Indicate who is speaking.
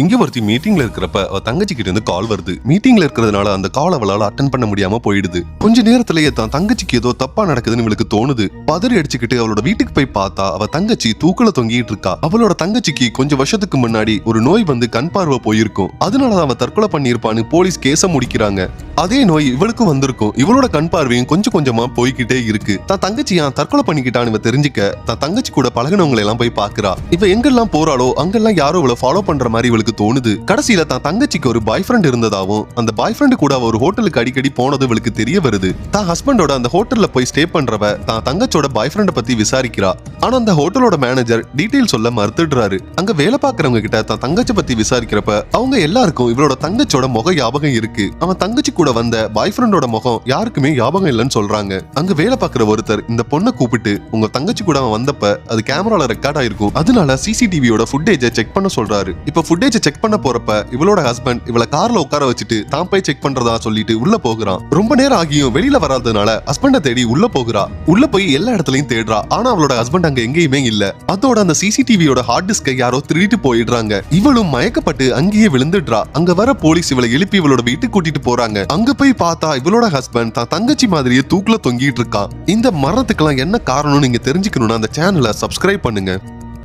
Speaker 1: இங்க ஒருத்தி மீட்டிங்ல இருக்கிறப்ப அவ தங்கச்சி கிட்ட இருந்து கால் வருது. மீட்டிங்ல இருக்கிறதுனால அந்த கால் அவளால அட்டன் பண்ண முடியாம போயிடுது. கொஞ்ச நேரத்திலேயே தான் தங்கச்சிக்கு ஏதோ தப்பா நடக்குதுன்னு இவளுக்கு தோணுது. பதறி அடிச்சுக்கிட்டு அவளோட வீட்டுக்கு போய் பார்த்தா அவ தங்கச்சி தூக்கல தொங்கிட்டு இருக்கா. அவளோட தங்கச்சிக்கு கொஞ்சம் வருஷத்துக்கு முன்னாடி ஒரு நோய் வந்து கண் பார்வை போயிருக்கும். அதனாலதான் அவ தற்கொலை பண்ணியிருப்பான்னு போலீஸ் கேஸ முடிக்கிறாங்க. அதே நோய் இவளுக்கும் வந்திருக்கும். இவளோட கண் பார்வையும் கொஞ்சம் கொஞ்சமா போய்கிட்டே இருக்கு. தான் தங்கச்சி ஏன் தற்கொலை பண்ணிக்கிட்டான்னு இவ தெரிஞ்சுக்க தான் தங்கச்சி கூட பழகினவங்களை எல்லாம் போய் பாக்குறா இவ எங்கெல்லாம் போறாளோ அங்கெல்லாம் யாரோ இவளை ஃபாலோ பண்ற மாதிரி இவளுக்கு தோணுது. கடைசியில தான் தங்கச்சிக்கு ஒரு பாய் ஃப்ரெண்ட் இருந்ததாவும் அந்த பாய் ஃப்ரெண்டு கூட ஒரு ஹோட்டலுக்கு அடிக்கடி போனது இவளுக்கு தெரிய வருது. தான் ஹஸ்பண்டோட அந்த ஹோட்டல்ல போய் ஸ்டே பண்றவ தான் தங்கச்சோட பாய் ஃப்ரெண்ட பத்தி விசாரிக்கிறா. ஆனா அந்த ஹோட்டலோட மேனேஜர் டீடைல் சொல்ல மறுத்துடுறாரு. அங்க வேலை பாக்குறவங்க கிட்ட தான் தங்கச்சி பத்தி விசாரிக்கிறப்ப அவங்க எல்லாருக்கும் இவளோட தங்கச்சோட முக ஞாபகம் இருக்கு. அவன் தங்கச்சி கூட வந்த பாய் ஃப்ரெண்டோட முகம் யாருக்குமே ஞாபகம் இல்லைன்னு சொல்றாங்க. அங்க வேலை பார்க்குற ஒருத்தர் இந்த பொண்ணை கூப்பிட்டு உங்க தங்கச்சி கூட அவன் வந்தப்ப அது கேமரால ரெக்கார்ட் ஆயிருக்கும். அதனால சிசிடிவியோட ஃபுட்டேஜை செக் பண்ண சொல்றாரு. இப்ப ஃபுட்டேஜ் செக் பண்ண போறப்ப இவளோட ஹஸ்பண்ட் இவளை கார்ல உட்கார வச்சுட்டு தான் போய் செக் பண்றதா சொல்லிட்டு உள்ள போகிறான். ரொம்ப நேரம் ஆகியும் வெளியில வராததுனால ஹஸ்பண்டை தேடி உள்ள போகிறா. உள்ள போய் எல்லா இடத்துலயும் தேடுறா. ஆனா அவளோட ஹஸ்பண்ட் அங்க எங்கேயுமே இல்ல. அதோட அந்த சிசிடிவியோட ஹார்ட் டிஸ்கை யாரோ திருடிட்டு போயிடுறாங்க. இவளும் மயக்கப்பட்டு அங்கேயே விழுந்துடுறா. அங்க வர போலீஸ் இவளை எழுப்பி இவளோட வீட்டுக்கு கூட்டிட்டு போறாங்க. அங்க போய் பார்த்தா இவளோட ஹஸ்பண்ட் தான் தங்கச்சி மாதிரியே தூக்குல தொங்கிட்டு இருக்கான். இந்த மரணத்துக்கெல்லாம் என்ன காரணம்னு நீங்க தெரிஞ்சுக்கணும்னா அந்த சேனலை சப்ஸ்கிரைப் பண்ணுங்க.